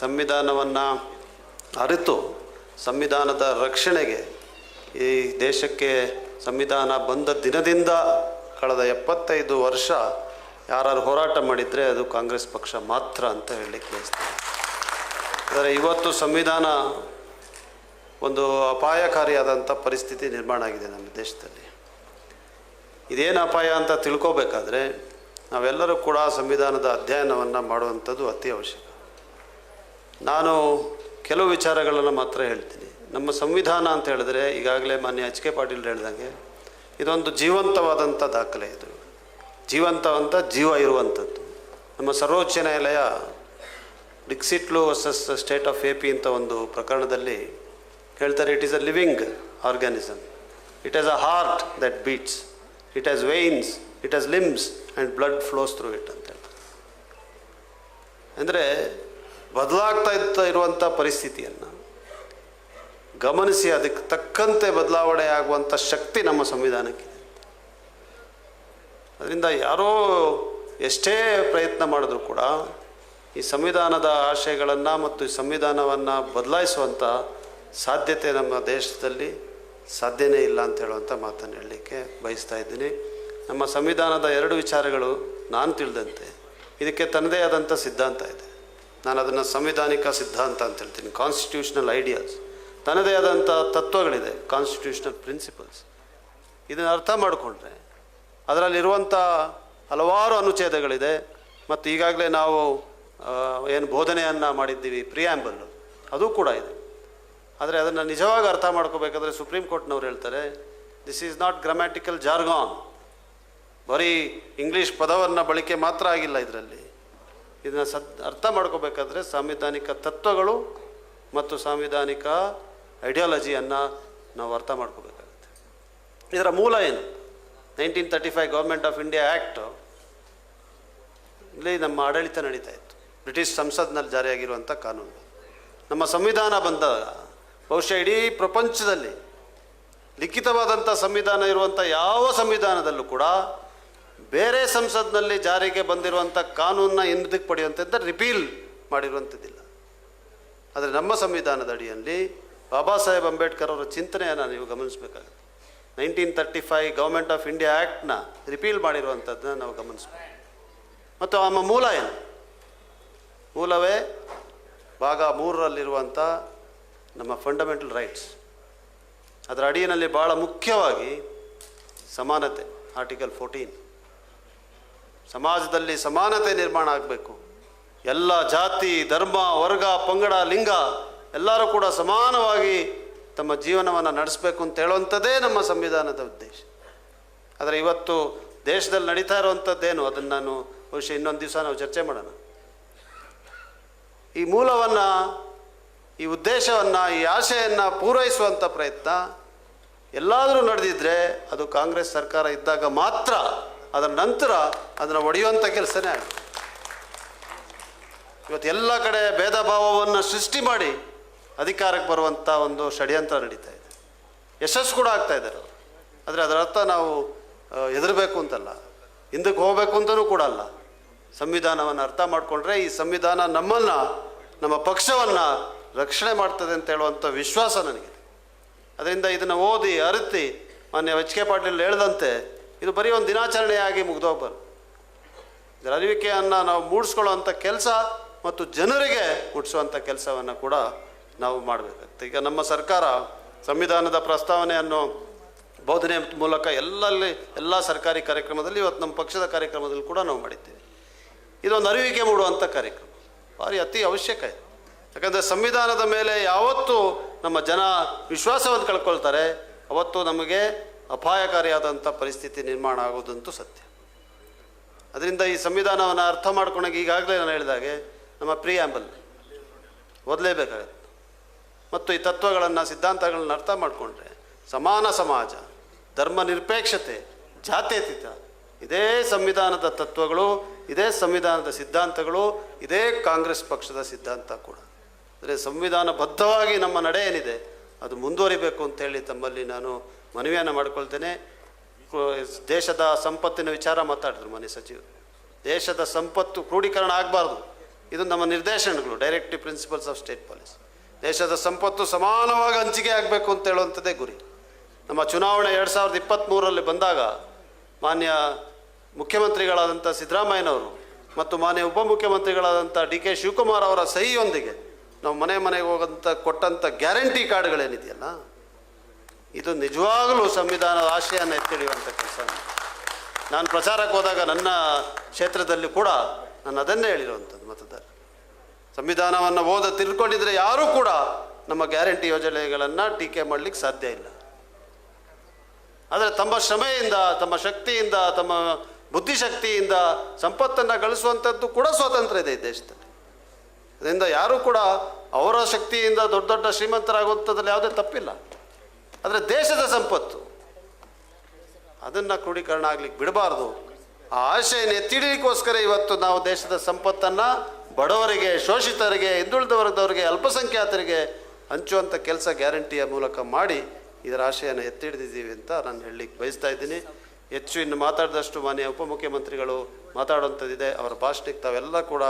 ಸಂವಿಧಾನವನ್ನು ಅರಿತು ಸಂವಿಧಾನದ ರಕ್ಷಣೆಗೆ ಈ ದೇಶಕ್ಕೆ ಸಂವಿಧಾನ ಬಂದ ದಿನದಿಂದ ಕಳೆದ ಎಪ್ಪತ್ತೈದು ವರ್ಷ ಯಾರು ಹೋರಾಟ ಮಾಡಿದರೆ ಅದು ಕಾಂಗ್ರೆಸ್ ಪಕ್ಷ ಮಾತ್ರ ಅಂತ ಹೇಳಲಿಕ್ಕೆ ಬಯಸ್ತೀನಿ. ಆದರೆ ಇವತ್ತು ಸಂವಿಧಾನ ಒಂದು ಅಪಾಯಕಾರಿಯಾದಂಥ ಪರಿಸ್ಥಿತಿ ನಿರ್ಮಾಣ ಆಗಿದೆ ನಮ್ಮ ದೇಶದಲ್ಲಿ. ಇದೇನು ಅಪಾಯ ಅಂತ ತಿಳ್ಕೋಬೇಕಾದ್ರೆ ನಾವೆಲ್ಲರೂ ಕೂಡ ಸಂವಿಧಾನದ ಅಧ್ಯಯನವನ್ನು ಮಾಡುವಂಥದ್ದು ಅತಿ ಅವಶ್ಯಕ ನಾನು ಕೆಲವು ವಿಚಾರಗಳನ್ನು ಮಾತ್ರ ಹೇಳ್ತೀನಿ. ನಮ್ಮ ಸಂವಿಧಾನ ಅಂತ ಹೇಳಿದ್ರೆ ಈಗಾಗಲೇ ಮಾನ್ಯ ಎಚ್ ಕೆ ಪಾಟೀಲ್ ಹೇಳ್ದಂಗೆ ಇದೊಂದು ಜೀವಂತವಾದಂಥ ದಾಖಲೆ ಇದು. ಜೀವಂತವಂತ ಜೀವ ಇರುವಂಥದ್ದು. ನಮ್ಮ ಸರ್ವೋಚ್ಚ ನ್ಯಾಯಾಲಯ Dikshitulu versus state of A P ಅಂತ ಒಂದು ಪ್ರಕರಣದಲ್ಲಿ ಹೇಳ್ತಾರೆ it is a living organism it has a heart that beats it has veins it has limbs and blood flows through it ಅಂತ ಹೇಳ್ತಾರೆ. ಅಂದರೆ ಬದಲಾಗ್ತಾ ಇತ್ತ ಇರುವಂಥ ಪರಿಸ್ಥಿತಿಯನ್ನು ಗಮನಿಸಿ ಅದಕ್ಕೆ ತಕ್ಕಂತೆ ಬದಲಾವಣೆ ಆಗುವಂಥ ಶಕ್ತಿ ನಮ್ಮ ಸಂವಿಧಾನಕ್ಕಿದೆ ಅದರಿಂದ ಯಾರೋ ಎಷ್ಟೇ ಪ್ರಯತ್ನ ಮಾಡಿದ್ರು ಕೂಡ ಈ ಸಂವಿಧಾನದ ಆಶಯಗಳನ್ನು ಮತ್ತು ಈ ಸಂವಿಧಾನವನ್ನು ಬದಲಾಯಿಸುವಂಥ ಸಾಧ್ಯತೆ ನಮ್ಮ ದೇಶದಲ್ಲಿ ಸಾಧ್ಯನೇ ಇಲ್ಲ ಅಂತ ಹೇಳುವಂಥ ಮಾತನ್ನು ಹೇಳಲಿಕ್ಕೆ ಬಯಸ್ತಾ ಇದ್ದೀನಿ. ನಮ್ಮ ಸಂವಿಧಾನದ ಎರಡು ವಿಚಾರಗಳು ನಾನು ತಿಳಿದಂತೆ. ಇದಕ್ಕೆ ತನ್ನದೇ ಆದಂಥ ಸಿದ್ಧಾಂತ ಇದೆ. ನಾನು ಅದನ್ನು ಸಂವಿಧಾನಿಕ ಸಿದ್ಧಾಂತ ಅಂತ ಹೇಳ್ತೀನಿ ಕಾನ್ಸ್ಟಿಟ್ಯೂಷನಲ್ ಐಡಿಯಾಸ್ ತನ್ನದೇ ಆದಂಥ ತತ್ವಗಳಿದೆ ಕಾನ್ಸ್ಟಿಟ್ಯೂಷನಲ್ ಪ್ರಿನ್ಸಿಪಲ್ಸ್ ಇದನ್ನು ಅರ್ಥ ಮಾಡಿಕೊಂಡ್ರೆ ಅದರಲ್ಲಿರುವಂಥ ಹಲವಾರು ಅನುಚ್ಛೇದಗಳಿದೆ ಮತ್ತು ಈಗಾಗಲೇ ನಾವು ಏನು ಬೋಧನೆಯನ್ನು ಮಾಡಿದ್ದೀವಿ ಪ್ರಿಯಾಂಬಲ್ಲು ಅದು ಕೂಡ ಇದೆ. ಆದರೆ ಅದನ್ನು ನಿಜವಾಗಿ ಅರ್ಥ ಮಾಡ್ಕೋಬೇಕಾದ್ರೆ ಸುಪ್ರೀಂ ಕೋರ್ಟ್ನವ್ರು ಹೇಳ್ತಾರೆ this is not grammatical jargon ಬರೀ ಇಂಗ್ಲೀಷ್ ಪದವನ್ನು ಬಳಕೆ ಮಾತ್ರ ಆಗಿಲ್ಲ ಇದರಲ್ಲಿ. ಇದನ್ನು ಸತ್, ಅರ್ಥ ಮಾಡ್ಕೋಬೇಕಾದ್ರೆ ಸಾಂವಿಧಾನಿಕ ತತ್ವಗಳು ಮತ್ತು ಸಾಂವಿಧಾನಿಕ ಐಡಿಯಾಲಜಿಯನ್ನು ನಾವು ಅರ್ಥ ಮಾಡ್ಕೋಬೇಕಾಗುತ್ತೆ. ಇದರ ಮೂಲ ಏನು? Nineteen thirty five government of India act ಇಲ್ಲಿ ನಮ್ಮ ಆಡಳಿತ ನಡೀತಾ ಇತ್ತು. ಬ್ರಿಟಿಷ್ ಸಂಸತ್ನಲ್ಲಿ ಜಾರಿಯಾಗಿರುವಂಥ ಕಾನೂನು. ನಮ್ಮ ಸಂವಿಧಾನ ಬಂದಾಗ ಬಹುಶಃ ಇಡೀ ಪ್ರಪಂಚದಲ್ಲಿ ಲಿಖಿತವಾದಂಥ ಸಂವಿಧಾನ ಇರುವಂಥ ಯಾವ ಸಂವಿಧಾನದಲ್ಲೂ ಕೂಡ ಬೇರೆ ಸಂಸತ್ನಲ್ಲಿ ಜಾರಿಗೆ ಬಂದಿರುವಂಥ ಕಾನೂನನ್ನ ಹಿಂದಕ್ಕೆ ಪಡೆಯುವಂಥದ್ದು ರಿಪೀಲ್ ಮಾಡಿರುವಂಥದ್ದಿಲ್ಲ. ಆದರೆ ನಮ್ಮ ಸಂವಿಧಾನದ ಅಡಿಯಲ್ಲಿ ಬಾಬಾ ಸಾಹೇಬ್ ಅಂಬೇಡ್ಕರ್ ಅವರ ಚಿಂತನೆಯನ್ನು ನೀವು ಗಮನಿಸಬೇಕಾಗುತ್ತೆ. Nineteen thirty five government of India ಆ್ಯಕ್ಟ್ನ repeal ಮಾಡಿರುವಂಥದ್ದನ್ನ ನಾವು ಗಮನಿಸ್ಬೇಕು. ಮತ್ತು ನಮ್ಮ ಮೂಲ ಏನು? ಮೂಲವೇ ಭಾಗ ಮೂರರಲ್ಲಿರುವಂಥ ನಮ್ಮ ಫಂಡಮೆಂಟಲ್ ರೈಟ್ಸ್ ಅದರ ಅಡಿಯಲ್ಲಿ ಭಾಳ ಮುಖ್ಯವಾಗಿ ಸಮಾನತೆ ಆರ್ಟಿಕಲ್ ಫೋರ್ಟೀನ್ ಸಮಾಜದಲ್ಲಿ ಸಮಾನತೆ ನಿರ್ಮಾಣ ಆಗಬೇಕು. ಎಲ್ಲ ಜಾತಿ, ಧರ್ಮ, ವರ್ಗ, ಪಂಗಡ, ಲಿಂಗ ಎಲ್ಲರೂ ಕೂಡ ಸಮಾನವಾಗಿ ತಮ್ಮ ಜೀವನವನ್ನು ನಡೆಸಬೇಕು ಅಂತ ಹೇಳುವಂಥದ್ದೇ ನಮ್ಮ ಸಂವಿಧಾನದ ಉದ್ದೇಶ. ಆದರೆ ಇವತ್ತು ದೇಶದಲ್ಲಿ ನಡೀತಾ ಇರುವಂಥದ್ದೇನು? ಅದನ್ನು ನಾನು ಬಹುಶಃ ಇನ್ನೊಂದು ದಿವಸ ನಾವು ಚರ್ಚೆ ಮಾಡೋಣ. ಈ ಮೂಲವನ್ನು, ಈ ಉದ್ದೇಶವನ್ನು, ಈ ಆಶೆಯನ್ನು ಪೂರೈಸುವಂಥ ಪ್ರಯತ್ನ ಎಲ್ಲಾದರೂ ನಡೆದಿದ್ದರೆ ಅದು ಕಾಂಗ್ರೆಸ್ ಸರ್ಕಾರ ಇದ್ದಾಗ ಮಾತ್ರ ಅದರ ನಂತರ ಅದನ್ನು ಒಡೆಯುವಂಥ ಕೆಲಸನೇ ಆಗುತ್ತೆ ಇವತ್ತು ಎಲ್ಲ ಕಡೆ ಭೇದ ಭಾವವನ್ನು ಸೃಷ್ಟಿ ಮಾಡಿ ಅಧಿಕಾರಕ್ಕೆ ಬರುವಂಥ ಒಂದು ಷಡ್ಯಂತ್ರ ನಡೀತಾ ಇದೆ. ಯಶಸ್ಸು ಕೂಡ ಆಗ್ತಾ ಇದ್ದಾರೆ. ಆದರೆ ಅದರ ಅರ್ಥ ನಾವು ಹೆದರಬೇಕು ಅಂತಲ್ಲ. ಹಿಂದಕ್ಕೆ ಹೋಗಬೇಕು ಅಂತಲೂ ಕೂಡ ಅಲ್ಲ. ಸಂವಿಧಾನವನ್ನು ಅರ್ಥ ಮಾಡಿಕೊಂಡ್ರೆ ಈ ಸಂವಿಧಾನ ನಮ್ಮನ್ನು, ನಮ್ಮ ಪಕ್ಷವನ್ನು ರಕ್ಷಣೆ ಮಾಡ್ತದೆ ಅಂತ ಹೇಳುವಂಥ ವಿಶ್ವಾಸ ನನಗಿದೆ. ಅದರಿಂದ ಇದನ್ನು ಓದಿ, ಅರಿತಿ ಮಾನ್ಯ ಎಚ್ ಕೆ ಪಾಟೀಲ್ ಹೇಳ್ದಂತೆ ಇದು ಬರೀ ಒಂದು ದಿನಾಚರಣೆಯಾಗಿ ಮುಗ್ದೋಗ್ಬಾರ್ದು. ಇದರ ಅರಿವಿಕೆಯನ್ನು ನಾವು ಮೂಡಿಸ್ಕೊಳ್ಳುವಂಥ ಕೆಲಸ ಮತ್ತು ಜನರಿಗೆ ಮುಟ್ಟಿಸುವಂಥ ಕೆಲಸವನ್ನು ಕೂಡ ನಾವು ಮಾಡಬೇಕಾಗುತ್ತೆ ಈಗ ನಮ್ಮ ಸರ್ಕಾರ ಸಂವಿಧಾನದ ಪ್ರಸ್ತಾವನೆಯನ್ನು ಬೋಧನೆ ಮೂಲಕ ಎಲ್ಲಲ್ಲಿ ಎಲ್ಲ ಸರ್ಕಾರಿ ಕಾರ್ಯಕ್ರಮದಲ್ಲಿ ಇವತ್ತು ನಮ್ಮ ಪಕ್ಷದ ಕಾರ್ಯಕ್ರಮದಲ್ಲಿ ಕೂಡ ನಾವು ಮಾಡಿದ್ದೇವೆ. ಇದೊಂದು ಅರಿವಿಕೆ ಮೂಡುವಂಥ ಕಾರ್ಯಕ್ರಮ. ಭಾರಿ ಅತಿ ಅವಶ್ಯಕ ಇದೆ. ಯಾಕಂದರೆ ಸಂವಿಧಾನದ ಮೇಲೆ ಯಾವತ್ತು ನಮ್ಮ ಜನ ವಿಶ್ವಾಸವನ್ನು ಕಳ್ಕೊಳ್ತಾರೆ. ಅವತ್ತು ನಮಗೆ ಅಪಾಯಕಾರಿಯಾದಂಥ ಪರಿಸ್ಥಿತಿ ನಿರ್ಮಾಣ ಆಗೋದಂತೂ ಸತ್ಯ. ಅದರಿಂದ ಈ ಸಂವಿಧಾನವನ್ನು ಅರ್ಥ ಮಾಡ್ಕೊಳಕ್ಕೆ ಈಗಾಗಲೇ ನಾನು ಹೇಳಿದಾಗೆ ನಮ್ಮ ಪ್ರಿಯಾಂಬಲ್ ಓದಲೇಬೇಕಾಗತ್ತೆ. ಮತ್ತು ಈ ತತ್ವಗಳನ್ನು, ಸಿದ್ಧಾಂತಗಳನ್ನ ಅರ್ಥ ಮಾಡಿಕೊಂಡ್ರೆ ಸಮಾನ ಸಮಾಜ, ಧರ್ಮ ನಿರಪೇಕ್ಷತೆ, ಜಾತ್ಯತೀತ, ಇದೇ ಸಂವಿಧಾನದ ತತ್ವಗಳು, ಇದೇ ಸಂವಿಧಾನದ ಸಿದ್ಧಾಂತಗಳು, ಇದೇ ಕಾಂಗ್ರೆಸ್ ಪಕ್ಷದ ಸಿದ್ಧಾಂತ ಕೂಡ. ಅಂದರೆ ಸಂವಿಧಾನಬದ್ಧವಾಗಿ ನಮ್ಮ ನಡೆ ಏನಿದೆ, ಅದು ಮುಂದುವರಿಬೇಕು ಅಂತೇಳಿ ತಮ್ಮಲ್ಲಿ ನಾನು ಮನವಿಯನ್ನು ಮಾಡ್ಕೊಳ್ತೇನೆ. ದೇಶದ ಸಂಪತ್ತಿನ ವಿಚಾರ ಮಾತಾಡಿದ್ರು ಮನೆ ಸಚಿವರು. ದೇಶದ ಸಂಪತ್ತು ಕ್ರೋಢೀಕರಣ ಆಗಬಾರ್ದು. ಇದು ನಮ್ಮ ನಿರ್ದೇಶನಗಳು directive principles of state policy ದೇಶದ ಸಂಪತ್ತು ಸಮಾನವಾಗಿ ಹಂಚಿಕೆ ಆಗಬೇಕು ಅಂತ ಹೇಳುವಂಥದ್ದೇ ಗುರಿ. ನಮ್ಮ ಚುನಾವಣೆ ಎರಡು ಸಾವಿರದ ಇಪ್ಪತ್ತ್ಮೂರರಲ್ಲಿ ಬಂದಾಗ ಮಾನ್ಯ ಮುಖ್ಯಮಂತ್ರಿಗಳಾದಂಥ ಸಿದ್ದರಾಮಯ್ಯನವರು ಮತ್ತು ಮಾನ್ಯ ಉಪಮುಖ್ಯಮಂತ್ರಿಗಳಾದಂಥ ಡಿ ಕೆ ಶಿವಕುಮಾರ್ ಅವರ ಸಹಿಯೊಂದಿಗೆ ನಾವು ಮನೆ ಮನೆಗೆ ಹೋಗಂತ ಕೊಟ್ಟಂಥ ಗ್ಯಾರಂಟಿ ಕಾರ್ಡ್ಗಳೇನಿದೆಯಲ್ಲ ಇದು ನಿಜವಾಗಲೂ ಸಂವಿಧಾನದ ಆಶಯನ ಎತ್ತಿಡಿಯುವಂಥ ಕೆಲಸ. ನಾನು ಪ್ರಚಾರಕ್ಕೆ ಹೋದಾಗ ನನ್ನ ಕ್ಷೇತ್ರದಲ್ಲಿ ಕೂಡ ನಾನು ಅದನ್ನೇ ಹೇಳಿರುವಂಥದ್ದು ಮತದಾರ. ಸಂವಿಧಾನವನ್ನು ಓದ ತಿಳ್ಕೊಂಡಿದ್ರೆ ಯಾರೂ ಕೂಡ ನಮ್ಮ ಗ್ಯಾರಂಟಿ ಯೋಜನೆಗಳನ್ನು ಟೀಕೆ ಮಾಡಲಿಕ್ಕೆ ಸಾಧ್ಯ ಇಲ್ಲ. ಆದರೆ ತಮ್ಮ ಶ್ರಮೆಯಿಂದ, ತಮ್ಮ ಶಕ್ತಿಯಿಂದ, ತಮ್ಮ ಬುದ್ಧಿಶಕ್ತಿಯಿಂದ ಸಂಪತ್ತನ್ನು ಗಳಿಸುವಂಥದ್ದು ಕೂಡ ಸ್ವಾತಂತ್ರ್ಯ ಇದೆ ಈ ದೇಶದಲ್ಲಿ. ಅದರಿಂದ ಯಾರೂ ಕೂಡ ಅವರ ಶಕ್ತಿಯಿಂದ ದೊಡ್ಡ ದೊಡ್ಡ ಶ್ರೀಮಂತರಾಗುವಂಥದ್ರಲ್ಲಿ ಯಾವುದೇ ತಪ್ಪಿಲ್ಲ. ಆದರೆ ದೇಶದ ಸಂಪತ್ತು. ಅದನ್ನು ಕ್ರೋಢೀಕರಣ ಆಗ್ಲಿಕ್ಕೆ ಬಿಡಬಾರ್ದು. ಆ ಆಶಯನ ಎತ್ತಿಡಲಿಕ್ಕೋಸ್ಕರ ಇವತ್ತು ನಾವು ದೇಶದ ಸಂಪತ್ತನ್ನು ಬಡವರಿಗೆ, ಶೋಷಿತರಿಗೆ ಹಿಂದುಳಿದ ವರ್ಗದವರಿಗೆ ಅಲ್ಪಸಂಖ್ಯಾತರಿಗೆ ಹಂಚುವಂಥ ಕೆಲಸ ಗ್ಯಾರಂಟಿಯ ಮೂಲಕ ಮಾಡಿ ಇದರ ಆಶೆಯನ್ನು ಎತ್ತಿಡಿದಿದ್ದೀವಿ ಅಂತ ನಾನು ಹೇಳಲಿಕ್ಕೆ ಬಯಸ್ತಾ ಇದ್ದೀನಿ. ಹೆಚ್ಚು ಇನ್ನು ಮಾತಾಡಿದಷ್ಟು ಮಾನ್ಯ ಉಪಮುಖ್ಯಮಂತ್ರಿಗಳು ಮಾತಾಡುವಂಥದ್ದಿದೆ. ಅವರ ಭಾಷಣಕ್ಕೆ ತಾವೆಲ್ಲ ಕೂಡ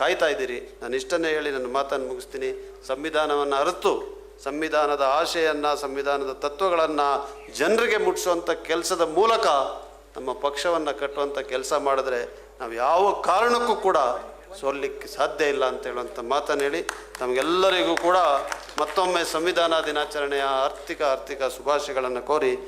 ಕಾಯ್ತಾ ಇದ್ದೀರಿ. ನಾನು ಇಷ್ಟನ್ನೇ ಹೇಳಿ ನನ್ನ ಮಾತನ್ನು ಮುಗಿಸ್ತೀನಿ. ಸಂವಿಧಾನವನ್ನು ಅರಿತು ಸಂವಿಧಾನದ ಆಶೆಯನ್ನು, ಸಂವಿಧಾನದ ತತ್ವಗಳನ್ನು ಜನರಿಗೆ ಮುಟ್ಟಿಸುವಂಥ ಕೆಲಸದ ಮೂಲಕ ನಮ್ಮ ಪಕ್ಷವನ್ನು ಕಟ್ಟುವಂಥ ಕೆಲಸ ಮಾಡಿದ್ರೆ ನಾವು ಯಾವ ಕಾರಣಕ್ಕೂ ಕೂಡ ಸೋಲಿಕ್ಕೆ ಸಾಧ್ಯ ಇಲ್ಲ ಅಂತ ಹೇಳುವಂಥ ಮಾತನ್ನು ಹೇಳಿ ತಮಗೆಲ್ಲರಿಗೂ ಕೂಡ ಮತ್ತೊಮ್ಮೆ ಸಂವಿಧಾನ ದಿನಾಚರಣೆಯ ಆರ್ಥಿಕ ಆರ್ಥಿಕ ಶುಭಾಶಯಗಳನ್ನು ಕೋರಿ